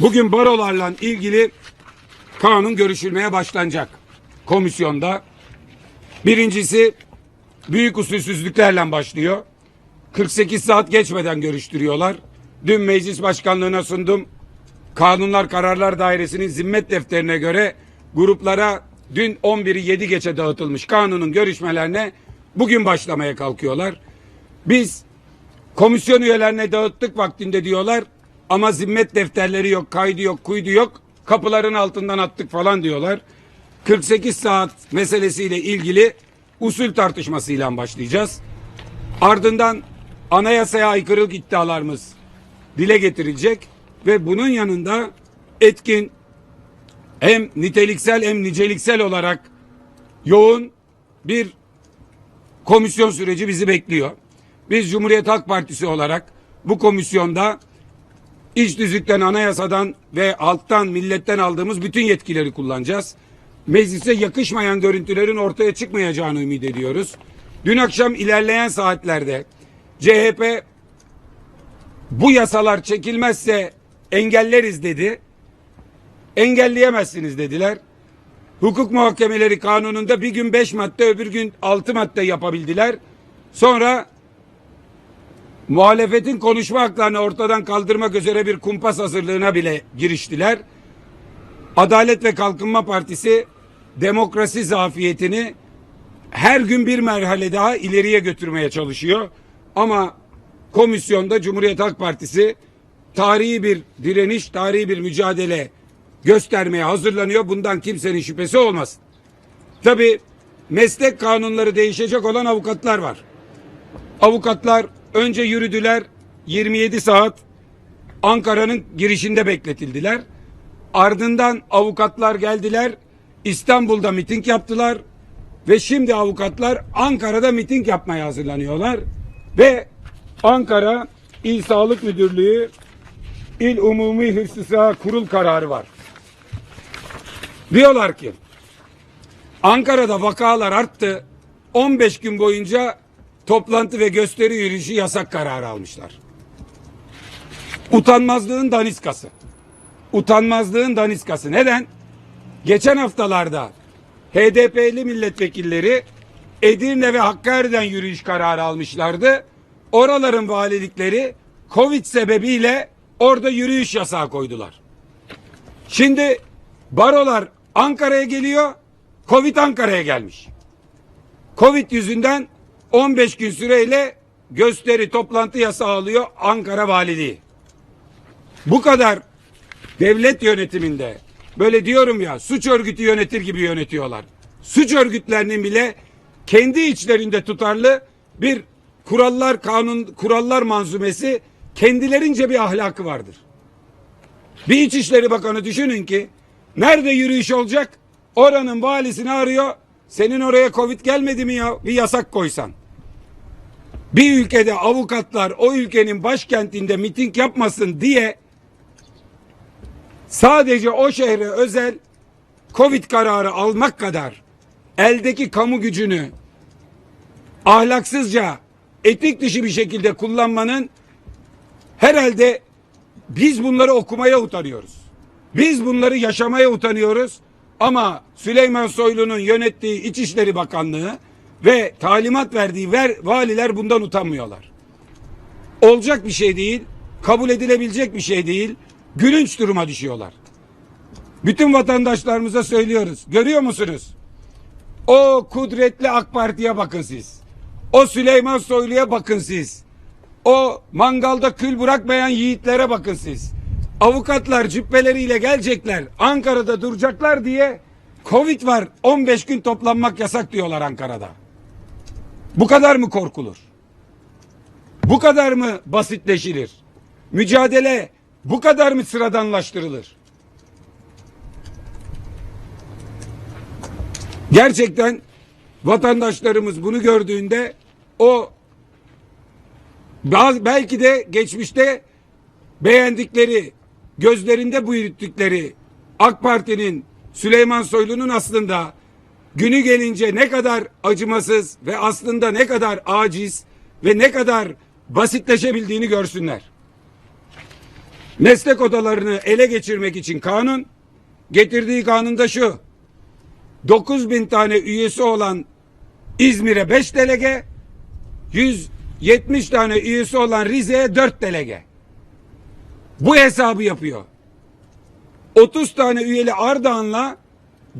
Bugün barolarla ilgili kanun görüşülmeye başlanacak komisyonda. Birincisi büyük usulsüzlüklerle başlıyor. 48 saat geçmeden görüştürüyorlar. Dün meclis başkanlığına sundum. Kanunlar Kararlar Dairesi'nin zimmet defterine göre gruplara dün 11'i 7 geçe dağıtılmış kanunun görüşmelerine bugün başlamaya kalkıyorlar. Biz komisyon üyelerine dağıttık vaktinde diyorlar ama zimmet defterleri yok, kaydı yok, kuydu yok. Kapıların altından attık falan diyorlar. 48 saat meselesiyle ilgili usul tartışmasıyla başlayacağız. Ardından anayasaya aykırılık iddialarımız dile getirilecek ve bunun yanında etkin hem niteliksel hem niceliksel olarak yoğun bir komisyon süreci bizi bekliyor. Biz Cumhuriyet Halk Partisi olarak bu komisyonda iç düzlükten, anayasadan ve halktan, milletten aldığımız bütün yetkileri kullanacağız. Meclise yakışmayan görüntülerin ortaya çıkmayacağını ümit ediyoruz. Dün akşam ilerleyen saatlerde CHP bu yasalar çekilmezse engelleriz dedi. Engelleyemezsiniz dediler. Hukuk muhakemeleri kanununda bir gün beş madde öbür gün altı madde yapabildiler. Sonra muhalefetin konuşma haklarını ortadan kaldırmak üzere bir kumpas hazırlığına bile giriştiler. Adalet ve Kalkınma Partisi demokrasi zafiyetini her gün bir merhale daha ileriye götürmeye çalışıyor. Ama komisyonda Cumhuriyet Halk Partisi tarihi bir direniş, tarihi bir mücadele göstermeye hazırlanıyor. Bundan kimsenin şüphesi olmasın. Tabi meslek kanunları değişecek olan avukatlar var. Avukatlar önce yürüdüler 27 saat Ankara'nın girişinde bekletildiler. Ardından avukatlar geldiler İstanbul'da miting yaptılar ve şimdi avukatlar Ankara'da miting yapmaya hazırlanıyorlar ve Ankara İl Sağlık Müdürlüğü İl Umumi Hıfzı Sıha Kurul kararı var. Diyorlar ki Ankara'da vakalar arttı. 15 gün boyunca toplantı ve gösteri yürüyüşü yasak kararı almışlar. Utanmazlığın daniskası. Utanmazlığın daniskası. Neden? Geçen haftalarda HDP'li milletvekilleri Edirne ve Hakkari'den yürüyüş kararı almışlardı. Oraların valilikleri Covid sebebiyle orada yürüyüş yasağı koydular. Şimdi barolar Ankara'ya geliyor, Covid Ankara'ya gelmiş. Covid yüzünden 15 gün süreyle gösteri toplantı yasağı alıyor Ankara Valiliği. Bu kadar devlet yönetiminde böyle diyorum ya suç örgütü yönetir gibi yönetiyorlar. Suç örgütlerinin bile kendi içlerinde tutarlı bir kurallar kanun kurallar manzumesi kendilerince bir ahlakı vardır. Bir İçişleri Bakanı düşünün ki nerede yürüyüş olacak? Oranın valisini arıyor. Senin oraya Covid gelmedi mi ya? Bir yasak koysan. Bir ülkede avukatlar o ülkenin başkentinde miting yapmasın diye sadece o şehre özel Covid kararı almak kadar eldeki kamu gücünü ahlaksızca etik dışı bir şekilde kullanmanın herhalde biz bunları okumaya utanıyoruz. Biz bunları yaşamaya utanıyoruz. Ama Süleyman Soylu'nun yönettiği İçişleri Bakanlığı ve talimat verdiği ver, valiler bundan utanmıyorlar. Olacak bir şey değil, kabul edilebilecek bir şey değil, gülünç duruma düşüyorlar. Bütün vatandaşlarımıza söylüyoruz. Görüyor musunuz? O kudretli AK Parti'ye bakın siz. O Süleyman Soylu'ya bakın siz. O mangalda kül bırakmayan yiğitlere bakın siz. Avukatlar cübbeleriyle gelecekler. Ankara'da duracaklar diye Covid var 15 gün toplanmak yasak diyorlar Ankara'da. Bu kadar mı korkulur? Bu kadar mı basitleşilir? Mücadele bu kadar mı sıradanlaştırılır? Gerçekten vatandaşlarımız bunu gördüğünde o bazı, belki de geçmişte beğendikleri, gözlerinde büyüttükleri AK Parti'nin Süleyman Soylu'nun aslında günü gelince ne kadar acımasız ve aslında ne kadar aciz ve ne kadar basitleşebildiğini görsünler. Meslek odalarını ele geçirmek için kanun, getirdiği kanun da şu. 9 bin tane üyesi olan İzmir'e 5 delege, 170 tane üyesi olan Rize'ye 4 delege. Bu hesabı yapıyor. 30 tane üyeli Ardahan'la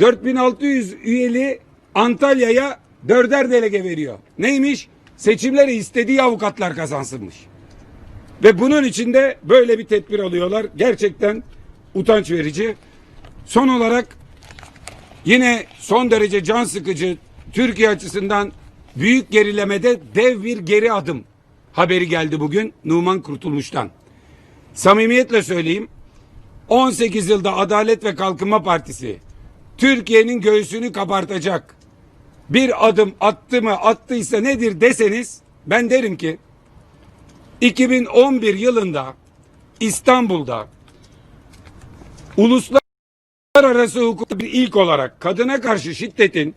4600 üyeli Antalya'ya dörder delege veriyor. Neymiş? Seçimleri istediği avukatlar kazansınmış. Ve bunun içinde böyle bir tedbir alıyorlar. Gerçekten utanç verici. Son olarak yine son derece can sıkıcı Türkiye açısından büyük gerilemede dev bir geri adım haberi geldi bugün Numan Kurtulmuş'tan. Samimiyetle söyleyeyim 18 yılda Adalet ve Kalkınma Partisi Türkiye'nin göğsünü kabartacak bir adım attı mı attıysa nedir deseniz ben derim ki 2011 yılında İstanbul'da uluslararası hukukta bir ilk olarak kadına karşı şiddetin,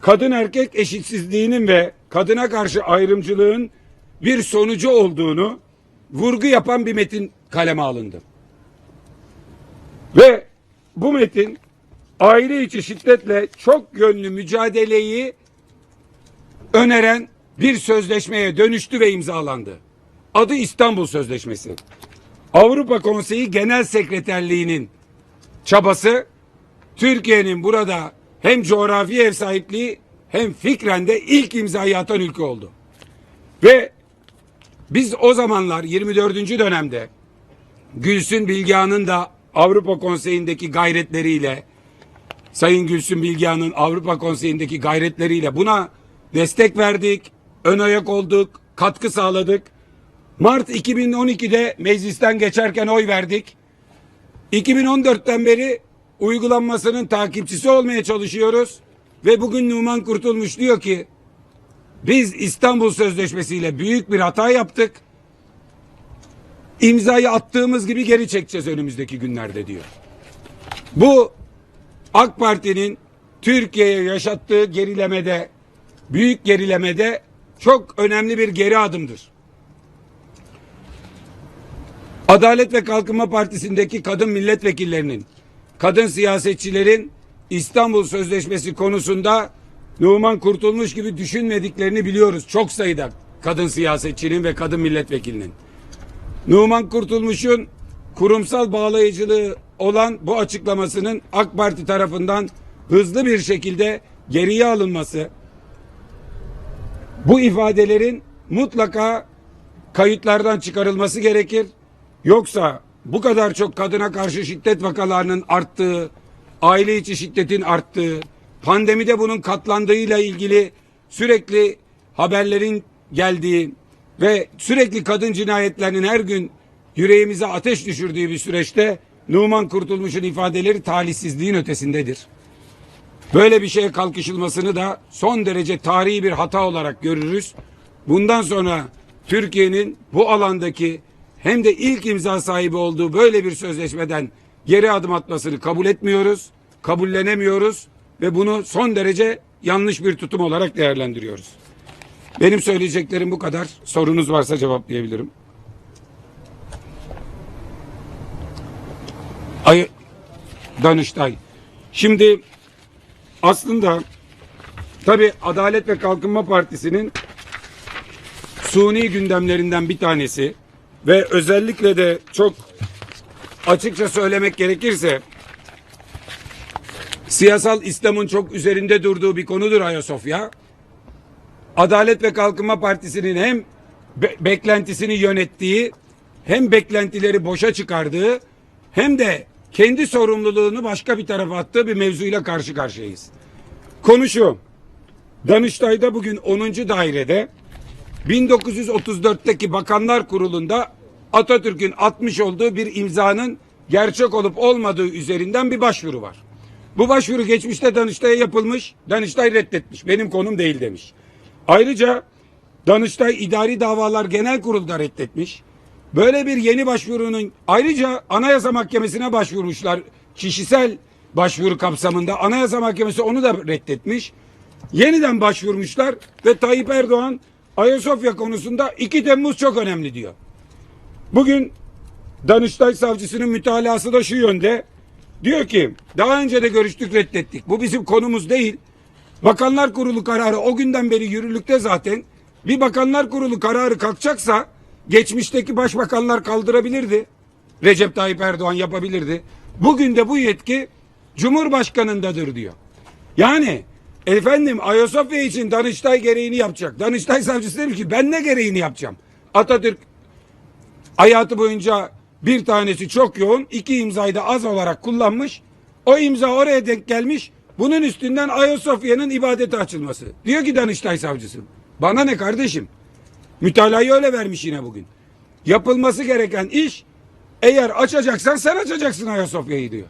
kadın erkek eşitsizliğinin ve kadına karşı ayrımcılığın bir sonucu olduğunu vurgu yapan bir metin kaleme alındı. Ve bu metin aile içi şiddetle çok yönlü mücadeleyi öneren bir sözleşmeye dönüştü ve imzalandı. Adı İstanbul Sözleşmesi. Avrupa Konseyi Genel Sekreterliği'nin çabası Türkiye'nin burada hem coğrafi ev sahipliği hem fikren de ilk imzayı atan ülke oldu. Ve biz o zamanlar 24. dönemde Gülsün Bilgehan'ın da Avrupa Konseyi'ndeki gayretleriyle Sayın Gülsün Bilgehan'ın Avrupa Konseyi'ndeki gayretleriyle buna destek verdik, ön ayak olduk, katkı sağladık. Mart 2012'de meclisten geçerken oy verdik. 2014'ten beri uygulanmasının takipçisi olmaya çalışıyoruz. Ve bugün Numan Kurtulmuş diyor ki biz İstanbul Sözleşmesi ile büyük bir hata yaptık. İmzayı attığımız gibi geri çekeceğiz önümüzdeki günlerde diyor. Bu AK Parti'nin Türkiye'ye yaşattığı gerilemede, büyük gerilemede çok önemli bir geri adımdır. Adalet ve Kalkınma Partisi'ndeki kadın milletvekillerinin, kadın siyasetçilerin İstanbul Sözleşmesi konusunda Numan Kurtulmuş gibi düşünmediklerini biliyoruz. Çok sayıda kadın siyasetçinin ve kadın milletvekilinin. Numan Kurtulmuş'un kurumsal bağlayıcılığı olan bu açıklamasının AK Parti tarafından hızlı bir şekilde geriye alınması, bu ifadelerin mutlaka kayıtlardan çıkarılması gerekir. Yoksa bu kadar çok kadına karşı şiddet vakalarının arttığı, aile içi şiddetin arttığı, pandemide bunun katlandığıyla ilgili sürekli haberlerin geldiği ve sürekli kadın cinayetlerinin her gün yüreğimize ateş düşürdüğü bir süreçte Numan Kurtulmuş'un ifadeleri talihsizliğin ötesindedir. Böyle bir şeye kalkışılmasını da son derece tarihi bir hata olarak görürüz. Bundan sonra Türkiye'nin bu alandaki hem de ilk imza sahibi olduğu böyle bir sözleşmeden geri adım atmasını kabul etmiyoruz, kabullenemiyoruz ve bunu son derece yanlış bir tutum olarak değerlendiriyoruz. Benim söyleyeceklerim bu kadar. Sorunuz varsa cevaplayabilirim. Ay Danıştay. Şimdi aslında tabi Adalet ve Kalkınma Partisi'nin suni gündemlerinden bir tanesi ve özellikle de çok açıkça söylemek gerekirse siyasal İslam'ın çok üzerinde durduğu bir konudur Ayasofya. Adalet ve Kalkınma Partisi'nin hem be- beklentisini yönettiği hem beklentileri boşa çıkardığı hem de kendi sorumluluğunu başka bir tarafa attığı bir mevzuyla karşı karşıyayız. Konu şu. Danıştay'da bugün 10. dairede 1934'teki Bakanlar Kurulu'nda Atatürk'ün atmış olduğu bir imzanın gerçek olup olmadığı üzerinden bir başvuru var. Bu başvuru geçmişte Danıştay'a yapılmış, Danıştay reddetmiş. Benim konum değil demiş. Ayrıca Danıştay İdari Davalar Genel Kurulu da reddetmiş. Böyle bir yeni başvurunun ayrıca Anayasa Mahkemesi'ne başvurmuşlar. Kişisel başvuru kapsamında Anayasa Mahkemesi onu da reddetmiş. Yeniden başvurmuşlar ve Tayyip Erdoğan Ayasofya konusunda 2 Temmuz çok önemli diyor. Bugün Danıştay savcısının mütalası da şu yönde. Diyor ki daha önce de görüştük reddettik. Bu bizim konumuz değil. Bakanlar Kurulu kararı o günden beri yürürlükte zaten. Bir Bakanlar Kurulu kararı kalkacaksa geçmişteki başbakanlar kaldırabilirdi. Recep Tayyip Erdoğan yapabilirdi. Bugün de bu yetki Cumhurbaşkanındadır diyor. Yani efendim Ayasofya için Danıştay gereğini yapacak. Danıştay savcısı demiş ki ben ne gereğini yapacağım? Atatürk hayatı boyunca bir tanesi çok yoğun, iki imzayı da az olarak kullanmış. O imza oraya denk gelmiş. Bunun üstünden Ayasofya'nın ibadete açılması. Diyor ki Danıştay savcısı. Bana ne kardeşim? Mütalayı öyle vermiş yine bugün. Yapılması gereken iş eğer açacaksan sen açacaksın Ayasofya'yı diyor.